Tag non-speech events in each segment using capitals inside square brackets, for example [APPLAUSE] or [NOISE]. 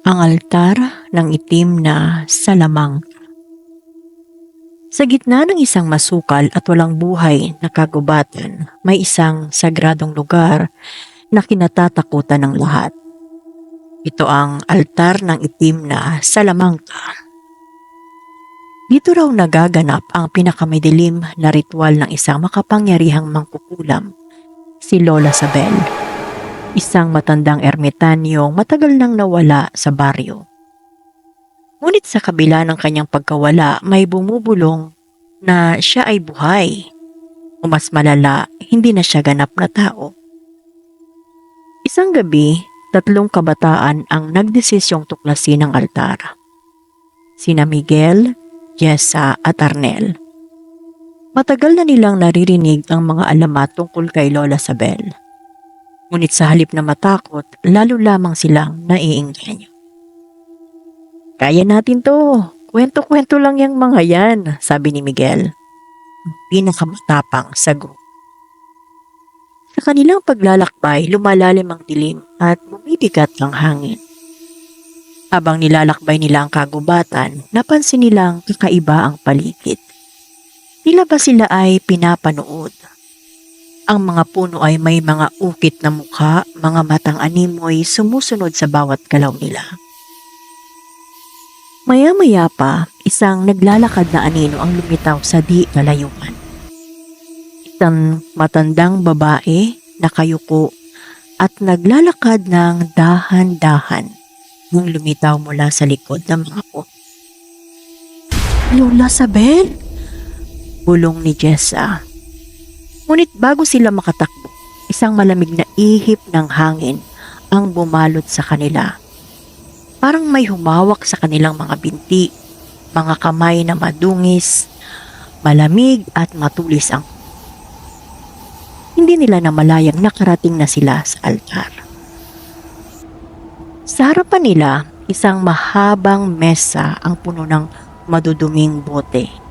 ang altar ng itim na salamang. Sa gitna ng isang masukal at walang buhay na kagubatan, may isang sagradong lugar na kinatatakutan ng lahat. Ito ang altar ng itim na salamangka. Dito raw nagaganap ang pinakamadilim na ritual ng isang makapangyarihang mangkukulam, si Lola Sabel. Isang matandang ermitanyong matagal nang nawala sa baryo. Ngunit sa kabila ng kanyang pagkawala, may bumubulong na siya ay buhay. O mas malala, hindi na siya ganap na tao. Isang gabi, tatlong kabataan ang nagdesisyong tuklasin ng altar. Sina Miguel, Jessa at Arnel. Matagal na nilang naririnig ang mga alamat tungkol kay Lola Sabel. Ngunit sa halip na matakot, lalo lamang silang naiingganyo. Kaya natin to. Kwento-kwento lang yung mga yan, sabi ni Miguel. Ang pinakamatapang sa group. Sa kanilang paglalakbay, lumalalim ang dilim at bumibigat ang hangin. Habang nilalakbay nila ang kagubatan, napansin nilang kakaiba ang paligid. Tila ba sila ay pinapanood? Ang mga puno ay may mga ukit na mukha, mga matang animoy sumusunod sa bawat galaw nila. Maya-maya pa, isang naglalakad na anino ang lumitaw sa di kalayuan. Isang matandang babae na kayuko at naglalakad ng dahan-dahan nang lumitaw mula sa likod ng mga po. Lola Sabel? Bulong ni Jessa. Ngunit bago sila makatakbo, isang malamig na ihip ng hangin ang bumalot sa kanila. Parang may humawak sa kanilang mga binti, mga kamay na madungis, malamig at matulis ang hindi nila namalayang nakarating na sila sa altar. Sa harapan nila, isang mahabang mesa ang puno ng maduduming bote.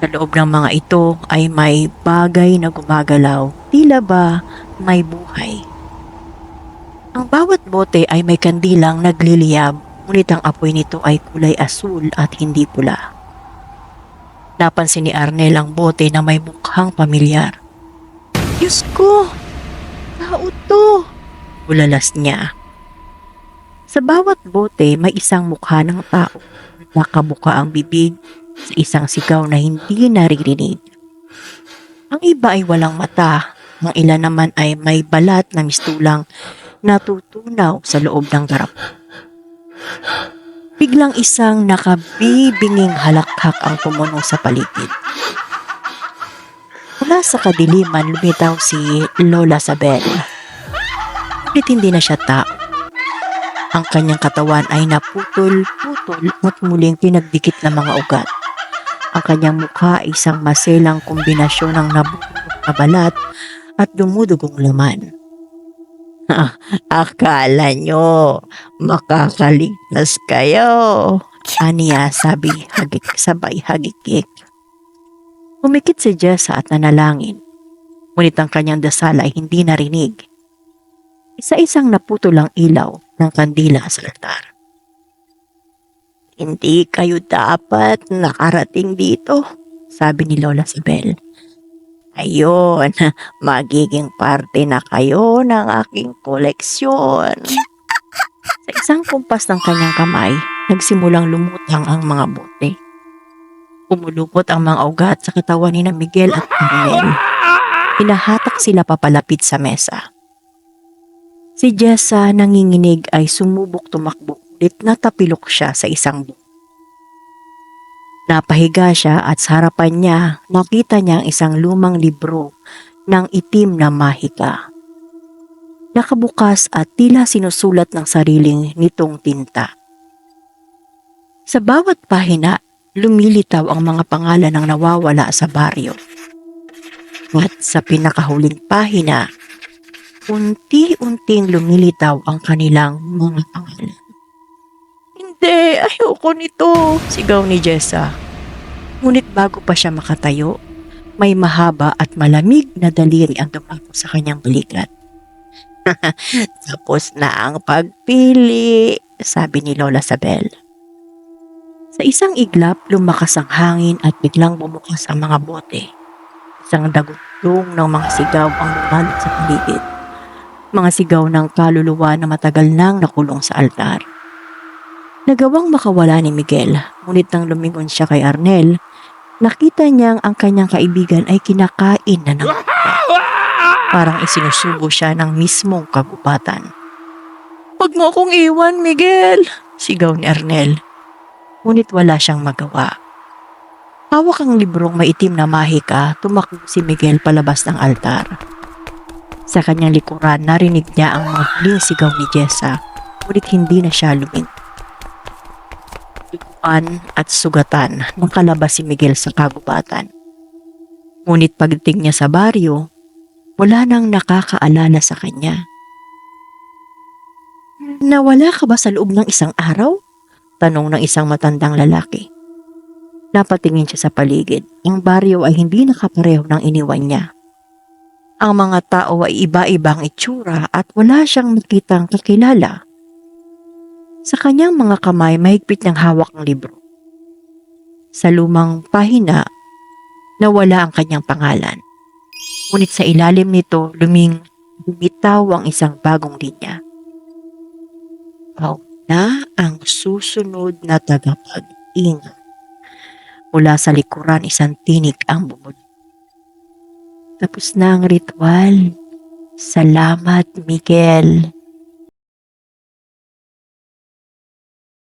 Sa loob ng mga ito ay may bagay na gumagalaw, tila ba may buhay. Ang bawat bote ay may kandilang nagliliyab, ngunit ang apoy nito ay kulay asul at hindi pula. Napansin ni Arnel ang bote na may mukhang pamilyar. Diyos ko! Tao to! Ulalas niya. Sa bawat bote may isang mukha ng tao. Nakabuka ang bibig sa isang sigaw na hindi naririnig. Ang iba ay walang mata, ang ilan naman ay may balat na mistulang natutunaw sa loob ng garap. Biglang isang nakabibinging halakhak ang tumuno sa paligid. Mula sa kadiliman lumitaw si Lola Sabel. Ngunit hindi na siya tao. Ang kanyang katawan ay naputol-putol at muling pinagdikit ng mga ugat. Ang kanyang mukha ay isang maselang kombinasyon ng nabubulok na balat at dumudugong laman. [LAUGHS] Akala nyo, makakaligtas kayo. Aniya sabi hagik sabay hagikik. Umikit si Jessa at nanalangin. Ngunit ang kanyang dasal ay hindi narinig. Isa-isang naputol ang ilaw ng kandila sa altar. Hindi kayo dapat nakarating dito, sabi ni Lola Sabel. Ayun, magiging parte na kayo ng aking koleksyon. [LAUGHS] Sa isang kumpas ng kanyang kamay, nagsimulang lumutang ang mga bote. Umulupot ang mga ugat sa katawan ni na Miguel at Manuel. Hinahatak sila papalapit sa mesa. Si Jessa nanginginig ay sumubok tumakbo ulit natapilok siya sa isang buko. Napahiga siya at sa harapan niya nakita niya ang isang lumang libro ng itim na mahika. Nakabukas at tila sinusulat ng sariling nitong tinta. Sa bawat pahina, lumilitaw ang mga pangalan ng nawawala sa baryo. At sa pinakahuling pahina, unti-unting lumilitaw ang kanilang mga pangalan. Hindi, ayoko nito, sigaw ni Jessa. Ngunit bago pa siya makatayo, may mahaba at malamig na daliri ang dumako sa kanyang balikat. [LAUGHS] Tapos na ang pagpili, sabi ni Lola Sabel. Sa isang iglap, lumakas ang hangin at biglang bumukas ang mga bote. Isang dagutong ng mga sigaw ang lumalit sa paligid. Mga sigaw ng kaluluwa na matagal nang nakulong sa altar. Nagawang makawala ni Miguel, ngunit nang lumingon siya kay Arnel, nakita niyang ang kanyang kaibigan ay kinakain na ng [LAUGHS] Parang isinusubo siya ng mismong kagubatan. Huwag mo akong iwan, Miguel! Sigaw ni Arnel. Ngunit wala siyang magawa. Hawak ang librong maitim na mahika, tumakbo si Miguel palabas ng altar. Sa kanyang likuran, narinig niya ang mga sigaw ni Jessa, ngunit hindi na siya luming. Duguan at sugatan, nakalabas si Miguel sa kagubatan. Ngunit pagdating niya sa baryo, wala nang nakakaalala sa kanya. Nawala ka ba sa loob ng isang araw? Tanong ng isang matandang lalaki. Napatingin siya sa paligid. Ang baryo ay hindi nakapareho ng iniwan niya. Ang mga tao ay iba-ibang itsura at wala siyang nakitang kakilala. Sa kanyang mga kamay mahigpit ng hawak ng libro. Sa lumang pahina, nawala ang kanyang pangalan. Ngunit sa ilalim nito, luming bumitaw ang isang bagong linya. Ako na ang susunod na tagapag-ingat. Mula sa likuran, isang tinig ang bumod. Tapos na ang ritual. Salamat, Miguel.